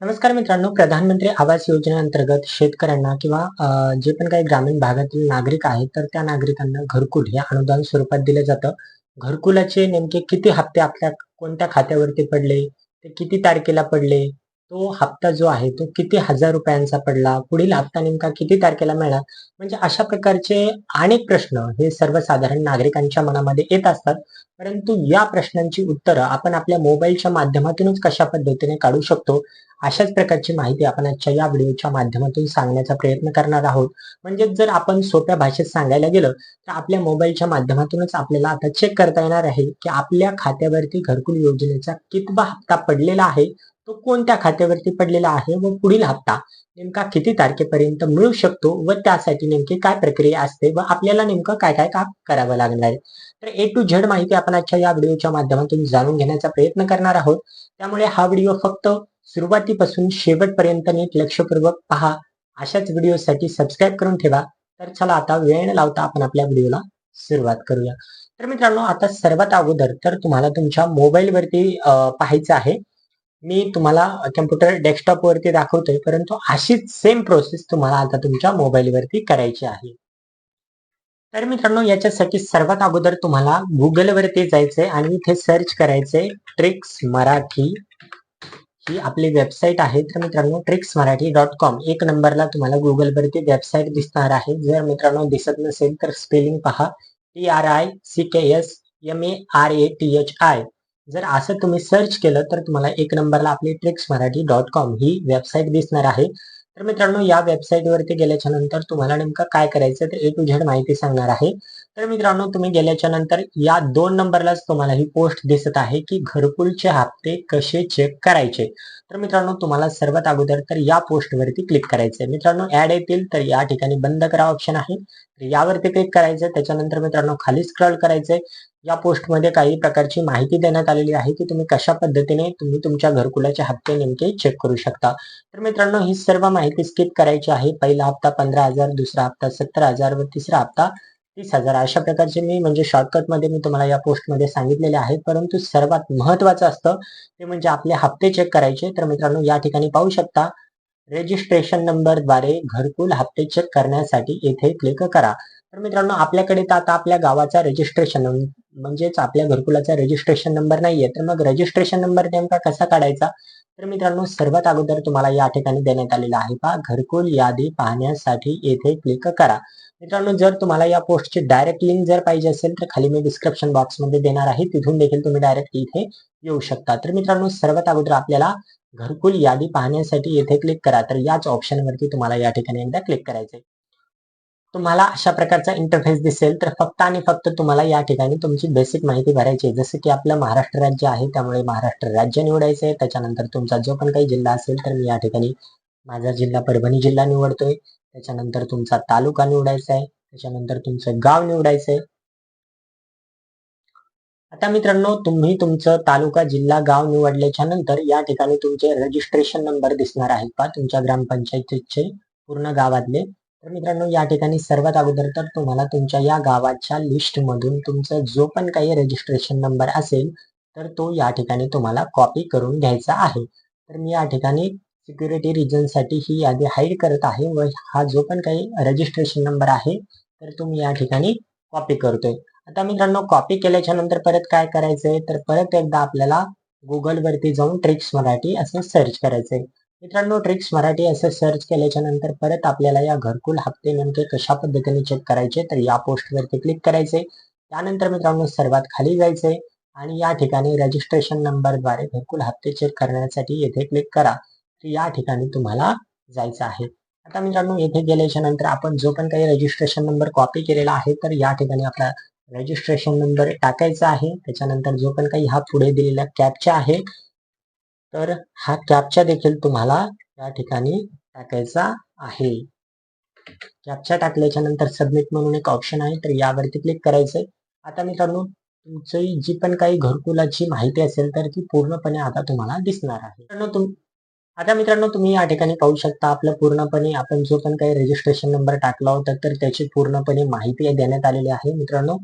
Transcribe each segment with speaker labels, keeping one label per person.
Speaker 1: नमस्कार मित्रांनो प्रधानमंत्री आवास योजनेअंतर्गत शेतकऱ्यांना किंवा जे पण काही ग्रामीण भागातील नागरिक आहेत तर त्या नागरिकांना घरकुल हे अनुदान स्वरूपात दिलं जातं. घरकुलाचे नेमके किती हप्ते आपल्या कोणत्या खात्यावरती पडले? ते किती तारखेला पडले? तो हप्ता जो आहे तो किती हजार रुपयांचा पडला? पुढील हप्ता नेमका किती तारखेला मिळणार? म्हणजे अशा प्रकारचे अनेक प्रश्न हे सर्वसाधारण नागरिकांच्या मनामध्ये येत असतात. परंतु या प्रश्नांची उत्तरं आपण आपल्या मोबाईलच्या माध्यमातूनच कशा पद्धतीने काढू शकतो? अशाच प्रकारची माहिती आपण आजच्या या व्हिडिओच्या माध्यमातून सांगण्याचा प्रयत्न करणार आहोत. म्हणजे जर आपण सोप्या भाषेत सांगायला गेलं, तर आपल्या मोबाईलच्या माध्यमातूनच आपल्याला आता चेक करता येणार आहे, की आपल्या खात्यावरती घरकुल योजनेचा कितवा हप्ता पडलेला आहे, तो कोणत्या खात्यावरती पडलेला आहे व पुढील हप्ता नेमका किती तारखेपर्यंत मिळू शकतो व त्यासाठी नेमकी काय प्रक्रिया असते व आपल्याला नेमकं काय-काय काम करावं लागणार आहे. तर ए टू झेड माहिती आपण आजच्या या व्हिडिओच्या माध्यमातून जाणून घेण्याचा प्रयत्न करणार आहोत. त्यामुळे हा व्हिडिओ फक्त सुरुवातीपासून शेवटपर्यंत नीट लक्षपूर्वक पहा. अशाच व्हिडिओसाठी सबस्क्राईब करून ठेवा. तर चला आता वेळ न लावता आपण आपल्या व्हिडिओला सुरुवात करूया. तर मित्रांनो आता सर्वात अगोदर तर तुम्हाला तुमच्या मोबाईलवरती पाहायचं आहे. मी तुम्हाला कम्प्युटर डेस्कटॉपवरती दाखवतोय, परंतु अशीच सेम प्रोसेस तुम्हाला आता तुमच्या मोबाईलवरती करायची आहे. तर मित्रांनो याच्यासाठी सर्वात अगोदर तुम्हाला गुगलवरती जायचंय आणि इथे सर्च करायचंय ट्रिक्स मराठी ही आपली वेबसाईट आहे. तर मित्रांनो ट्रिक्स मराठी डॉट कॉम एक नंबरला तुम्हाला गुगलवरती वेबसाईट दिसणार आहे. जर मित्रांनो दिसत नसेल तर स्पेलिंग पहा टी-आर-आय-सी-के-एस-एम-ए-आर-ए-टी-एच-आय. जर असं तुम्ही सर्च केलं तर तुम्हाला एक नंबरला आपली ट्रिक्स मराठी डॉट कॉम ही वेबसाईट दिसणार आहे. तर मित्रांनो या वेबसाईटवरती गेल्याच्यानंतर तुम्हाला नेमकं काय करायचं तर ए टू झेड माहिती सांगणार आहे. तर मित्रांनो तुम्ही गेल्याच्यानंतर या दोन नंबरलाच तुम्हाला ही पोस्ट दिसत आहे, की घरकुलचे हप्ते कसे चेक करायचे. तर मित्रांनो तुम्हाला सर्वात अगोदर तर या पोस्टवरती क्लिक करायचंय. मित्रांनो ऍड येतील तर या ठिकाणी बंद करा ऑप्शन आहे. तर यावरती क्लिक करायचं. त्याच्यानंतर मित्रांनो खाली स्क्रॉल करायचंय. या पोस्टमध्ये काही प्रकारची माहिती देण्यात आलेली आहे, की तुम्ही कशा पद्धतीने तुम्ही तुमच्या घरकुलाचे हप्ते नेमके चेक करू शकता. तर मित्रांनो ही सर्व माहिती स्किप करायची आहे. पहिला हप्ता 15,000 दुसरा हप्ता 70,000 व तिसरा हप्ता तीस हजार अशा प्रकारचे मी म्हणजे शॉर्टकटमध्ये मी तुम्हाला या पोस्टमध्ये सांगितलेले आहेत. परंतु सर्वात महत्त्वाचं असतं ते म्हणजे आपले हप्ते चेक करायचे. तर मित्रांनो या ठिकाणी पाहू शकता रजिस्ट्रेशन नंबरद्वारे घरकुल हप्ते चेक करण्यासाठी येथे क्लिक करा. तर मित्रांनो आपल्याकडे तर आता आपल्या गावाचा रजिस्ट्रेशन म्हणजेच आपल्या घरकुलाचा रजिस्ट्रेशन नंबर नाहीये. तर मग रजिस्ट्रेशन नंबर नेमका कसा काढायचा? तर मित्रांनो सर्वात अगोदर तुम्हाला या ठिकाणी देण्यात आलेलं आहे पहा घरकुल यादी पाहण्यासाठी येथे क्लिक करा. मित्रांनो जर तुम्हाला या पोस्टची डायरेक्ट लिंक जर पाहिजे असेल तर खाली मी डिस्क्रिप्शन बॉक्समध्ये देणार आहे. तिथून देखील तुम्ही डायरेक्ट इथे येऊ शकता. तर मित्रांनो सर्वात अगोदर आपल्याला घरकुल यादी पाहण्यासाठी येथे क्लिक करा. तर याच ऑप्शनवरती तुम्हाला या ठिकाणी एकदा क्लिक करायचंय. तुम्हाला अशा प्रकारचा इंटरफेस दिसेल तर फक्त आणि फक्त तुम्हाला या ठिकाणी तुमची बेसिक माहिती भरायची आहे. जसं की आपलं महाराष्ट्र राज्य आहे त्यामुळे महाराष्ट्र राज्य निवडायचं आहे. त्याच्यानंतर तुमचा जो पण काही जिल्हा असेल तर मी या ठिकाणी माझा जिल्हा परभणी जिल्हा निवडतोय. त्याच्यानंतर तुमचा तालुका निवडायचा आहे. त्याच्यानंतर तुमचं गाव निवडायचं आहे. आता मित्रांनो तुम्ही तुमचं तालुका, जिल्हा, गाव निवडल्याच्या नंतर या ठिकाणी तुमचे रजिस्ट्रेशन नंबर दिसणार आहेत का तुमच्या ग्रामपंचायतीचे पूर्ण गावातले. तर मित्रांनो या ठिकाणी सर्वात अगोदर तर तुम्हाला तुमच्या या गावाच्या लिस्टमधून तुमचा जो पण काही रजिस्ट्रेशन नंबर असेल तर तो या ठिकाणी तुम्हाला कॉपी करून घ्यायचा आहे. तर मी या ठिकाणी सिक्युरिटी रिजनसाठी ही यादी हाईड करत आहे व हा जो पण काही रजिस्ट्रेशन नंबर आहे तर तो मी या ठिकाणी कॉपी करतोय. आता मित्रांनो कॉपी केल्याच्यानंतर परत काय करायचंय तर परत एकदा आपल्याला गुगलवरती जाऊन ट्रिक्स मराठी असं सर्च करायचंय. मित्रांनो ट्रिक्स मराठी असं सर्च केल्याच्यानंतर परत आपल्याला या घरकुल हप्ते नेमके कशा पद्धतीने चेक करायचे तर या पोस्टवरती क्लिक करायचे त्यानंतर मित्रांनो सर्वात खाली जायचंय आणि या ठिकाणी रजिस्ट्रेशन नंबरद्वारे घरकुल हप्ते चेक करण्यासाठी येथे क्लिक करा. तर या ठिकाणी तुम्हाला जायचं आहे. आता मित्रांनो येथे गेल्याच्यानंतर आपण जो पण काही रजिस्ट्रेशन नंबर कॉपी केलेला आहे तर या ठिकाणी आपला रजिस्ट्रेशन नंबर टाकायचा आहे. त्याच्यानंतर जो पण काही हा पुढे दिलेला कॅपचा आहे तर हा कॅपचा देखील तुम्हाला या ठिकाणी टाकायचा आहे. कॅप्चा टाकल्याच्या नंतर सबमिट म्हणून एक ऑप्शन आहे तर यावरती क्लिक करायचंय. आता मित्रांनो तुमची जी पण काही घरकुलाची माहिती असेल तर ती पूर्णपणे आता तुम्हाला दिसणार आहे. तुम आता मित्रांनो तुम्ही या ठिकाणी पाहू शकता आपलं पूर्णपणे आपण जो पण काही रजिस्ट्रेशन नंबर टाकला होता तर त्याची पूर्णपणे माहिती देण्यात आलेली आहे. मित्रांनो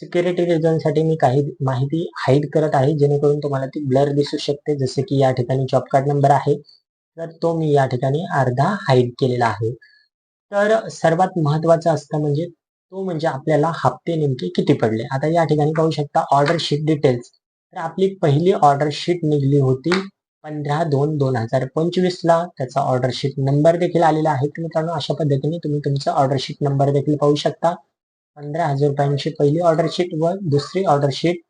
Speaker 1: सिक्युरिटी रिझनसाठी मी काही माहिती हाईड करत आहे जेणेकरून तुम्हाला ती ब्लर दिसू शकते. जसे की या ठिकाणी जॉब कार्ड नंबर आहे. तर तो मी या ठिकाणी अर्धा हाईड केलेला आहे. तर सर्वात महत्वाचं असतं म्हणजे तो म्हणजे आपल्याला हप्ते नेमके किती पडले? आता या ठिकाणी पाहू शकता ऑर्डर शीट डिटेल्स तर आपली पहिली ऑर्डर शीट निघली होती पंधरा दोन दोन हजार पंचवीस ला त्याचा ऑर्डर शीट नंबर देखील आलेला आहे. मित्रांनो अशा पद्धतीने तुम्ही तुमचा ऑर्डर शीट नंबर देखील पाहू शकता. पंधरा हजार रुपयांची पहिली ऑर्डर शीट व दुसरी ऑर्डर शीट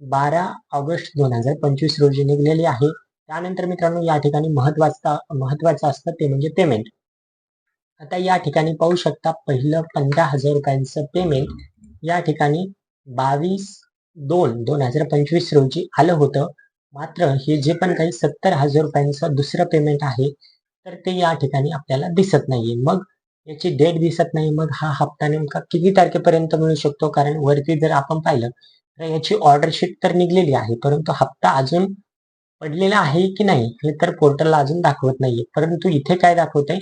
Speaker 1: बारा ऑगस्ट दोन हजार पंचवीस रोजी निघलेली आहे. त्यानंतर मित्रांनो या ठिकाणी महत्त्वाचा महत्वाचं असतं ते म्हणजे पेमेंट आता या ठिकाणी पाहू शकता पहिलं पंधरा हजार रुपयांचं पेमेंट या ठिकाणी बावीस दोन दोन हजार पंचवीस रोजी आलं होतं. मात्र हे जे पण काही सत्तर हजार रुपयांचं दुसरं पेमेंट आहे तर ते या ठिकाणी आपल्याला दिसत नाहीये. मग याची डेट दिसत नाही. मग हा हप्ता नेमका किती तारखेपर्यंत मिळू शकतो? कारण वरती जर आपण पाहिलं तर याची ऑर्डर शीट तर निघलेली आहे. परंतु हप्ता अजून पडलेला आहे की नाही हे तर पोर्टलला अजून दाखवत नाहीये. परंतु इथे काय दाखवतंय?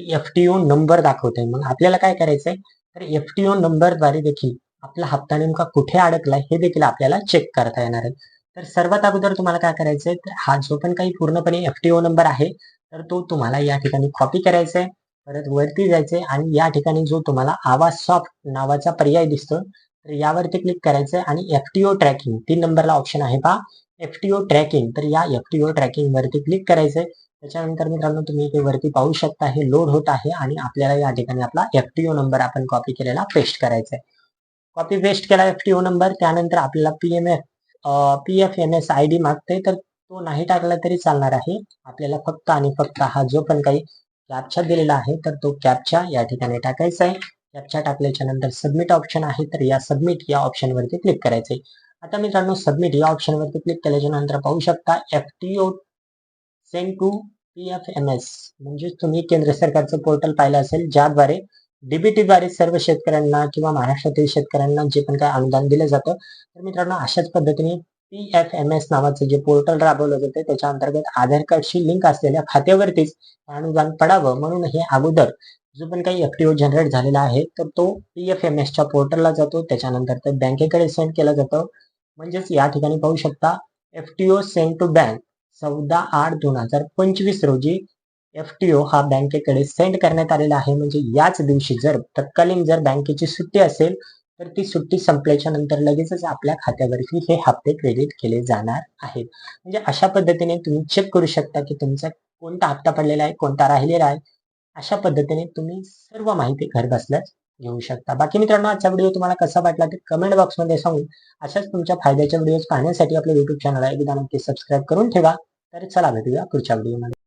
Speaker 1: एफ टी ओ नंबर दाखवतंय. मग आपल्याला काय करायचंय? तर एफ टी ओ नंबरद्वारे देखील आपला हप्ता नेमका कुठे अडकलाय हे देखील आपल्याला चेक करता येणार आहे. तर सर्वात अगोदर तुम्हाला काय करायचंय? तर हा जो पण काही पूर्णपणे एफ टी ओ नंबर आहे तर तो तुम्हाला या ठिकाणी कॉपी करायचा आहे परत वरती जायचे आणि या ठिकाणी जो तुम्हाला आवाज सॉफ्ट नावाचा पर्याय दिसतो तर यावरती क्लिक करायचंय आणि एफ टी ओ ट्रॅकिंग तीन नंबरला ऑप्शन आहे पहा. एफ टी ओ ट्रॅकिंग तर या एफ टी ओ ट्रॅकिंग वरती क्लिक करायचंय. त्याच्यानंतर मित्रांनो तुम्ही इथे वरती पाहू शकता हे लोड होत आहे आणि आपल्याला या ठिकाणी आपला एफटीओ नंबर आपण कॉपी केलेला पेस्ट करायचा आहे कॉपी पेस्ट केला एफटीओ नंबर त्यानंतर आपल्याला P M F P F M S I D मागते तर तो नाही टाकला तरी चालणार आहे. आपल्याला फक्त आणि फक्त हा जो पण काही कॅप्चा दिलेला आहे तर तो कॅप्चा या ठिकाणी टाकायचा आहे. कॅप्चा टाकल्याच्या नंतर सबमिट ऑप्शन आहे तर या सबमिट या ऑप्शन वरती क्लिक करायचे आता मित्रांनो सबमिट या ऑप्शन वरती क्लिक केल्याच्यानंतर पाहू शकता F T O send to P F M S म्हणजे तुम्ही केंद्र सरकारचं पोर्टल पाहिलं असेल ज्याद्वारे डीबीटीद्वारे सर्व शेतकऱ्यांना किंवा महाराष्ट्रातील शेतकऱ्यांना जे पण काही अनुदान दिलं जातं तर मित्रांनो अशाच पद्धतीने पी एफ एम एस नावाचं जे पोर्टल राबवलं जातं त्याच्या अंतर्गत आधार कार्डशी लिंक असलेल्या खात्यावरतीच अनुदान पडावं म्हणून हे अगोदर जो पण काही एफटीओ जनरेट झालेला आहे तर तो पी एफ एम एसच्या पोर्टलला जातो. त्याच्यानंतर ते बँकेकडे सेंड केला जातो. म्हणजेच या ठिकाणी पाहू शकता एफटीओ सेंड टू बँक चौदा आठ दोन हजार पंचवीस रोजी एफटीओ हा बँकेकडे सेंड करण्यात आलेला आहे. म्हणजे याच दिवशी जर तत्कालीन जर बँकेची सुट्टी असेल तर ती सुट्टी संपल्याच्या नंतर लगेचच आपल्या खात्यावरती हे हप्ते क्रेडिट केले जाणार आहेत. म्हणजे अशा पद्धतीने तुम्ही चेक करू शकता की तुमचा कोणता हप्ता पडलेला आहे कोणता राहिलेला आहे. अशा पद्धतीने तुम्ही सर्व माहिती घर बसल्याच घेऊ शकता. बाकी मित्रांनो आजचा व्हिडिओ तुम्हाला कसा वाटला ते कमेंट बॉक्समध्ये सांगून अशाच तुमच्या फायद्याच्या व्हिडिओज पाहण्यासाठी आपल्या युट्यूब चॅनलला एकदा नक्की सबस्क्राईब करून ठेवा. तर चला भेटूया पुढच्या व्हिडिओमध्ये